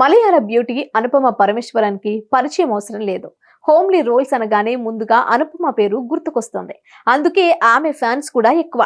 మలయాళ beauty Anupama పరమేశ్వరన్కి పరిచయం అవసరం లేదు. హోమ్లీ రోల్స్ అనగానే ముందుగా అనుపమ పేరు గుర్తుకొస్తుంది. అందుకే ఆమె ఫ్యాన్స్ కూడా ఎక్కువ.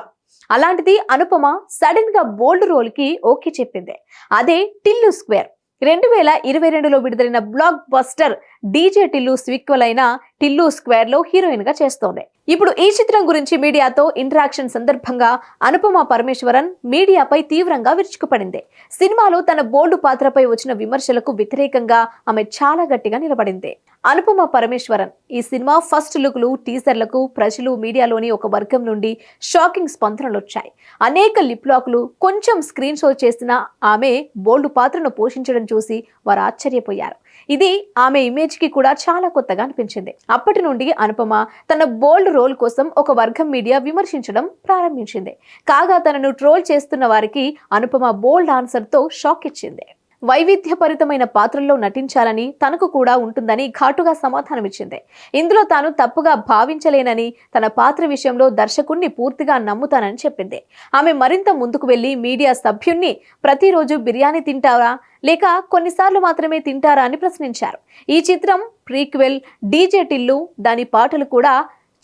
అలాంటిది అనుపమ సడన్గా బోల్డ్ రోల్కి ఓకే చెప్పింది. అదే టిల్లు స్క్వేర్. రెండు వేల ఇరవై రెండులో విడుదలైన blockbuster DJ Tillu sequel అయిన టిల్లు స్క్వేర్లో హీరోయిన్గా చేస్తోంది. ఇప్పుడు ఈ చిత్రం గురించి మీడియాతో ఇంటరాక్షన్ సందర్భంగా అనుపమ పరమేశ్వరన్ మీడియాపై తీవ్రంగా విరుచుకుపడింది. సినిమాలో తన బోల్డ్ పాత్రపై వచ్చిన విమర్శలకు వ్యతిరేకంగా ఆమె చాలా గట్టిగా నిలబడింది. అనుపమ పరమేశ్వరన్ ఈ సినిమా ఫస్ట్ లుక్లు టీజర్లకు ప్రజలు మీడియాలోని ఒక వర్గం నుండి షాకింగ్ స్పందనలు వచ్చాయి అనేక లిప్ లాక్లు కొంచెం స్క్రీన్ షో చేసిన ఆమె బోల్డ్ పాత్రను పోషించడం చూసి వారు ఆశ్చర్యపోయారు. ఇది ఆమె ఇమేజ్కి కూడా చాలా కొత్తగా అనిపించింది. అప్పటి నుండి అనుపమ తన బోల్డ్ రోల్ కోసం ఒక వర్గం మీడియా విమర్శించడం ప్రారంభించింది. కాగా తనను ట్రోల్ చేస్తున్న వారికి అనుపమ బోల్డ్ ఆన్సర్తో షాక్ ఇచ్చింది. వైవిధ్యభరితమైన పాత్రల్లో నటించాలని తనకు కూడా ఉంటుందని ఘాటుగా సమాధానమిచ్చింది. ఇందులో తాను తప్పుగా భావించలేనని తన పాత్ర విషయంలో దర్శకుణ్ణి పూర్తిగా నమ్ముతానని చెప్పింది. ఆమె మరింత ముందుకు వెళ్ళి మీడియా సభ్యుణ్ణి ప్రతిరోజు బిర్యానీ తింటారా? లేక కొన్నిసార్లు మాత్రమే తింటారా అని ప్రశ్నించారు. ఈ చిత్రం ప్రీక్వెల్ డీజే టిల్లు దాని పాటలు కూడా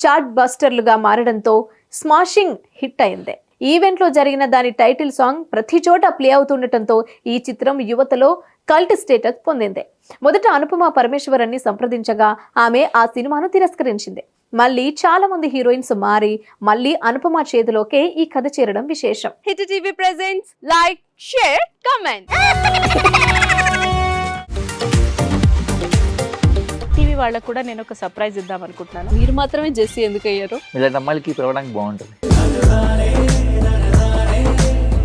చాట్ బస్టర్లుగా మారడంతో స్మాషింగ్ హిట్ అయింది. ఈవెంట్లో జరిగిన దాని టైటిల్ సాంగ్ ప్రతి చోట ప్లే అవుతుండటంతో ఈ చిత్రం యువతలో కల్ట్ స్టేటస్ పొందింది. మొదట అనుపమ పరమేశ్వరన్ని సంప్రదించగా ఆమె ఆ సినిమాను తిరస్కరించింది. మళ్ళీ చాలా మంది హీరోయిన్స్ మారి మళ్ళీ అనుపమ చేతిలోకే ఈ కథ చేరడం విశేషం. Hit TV presents like share comment. TV వాళ్ళకు కూడా నేను ఒక సర్ప్రైజ్ ఇద్దాం అనుకుంటున్నాను. మీరు మాత్రమే జెస్సీ ఎందుకు అయ్యారు ఇలాంటి అమ్మాయిలకి పిలవడానికి బాగుంటుంది.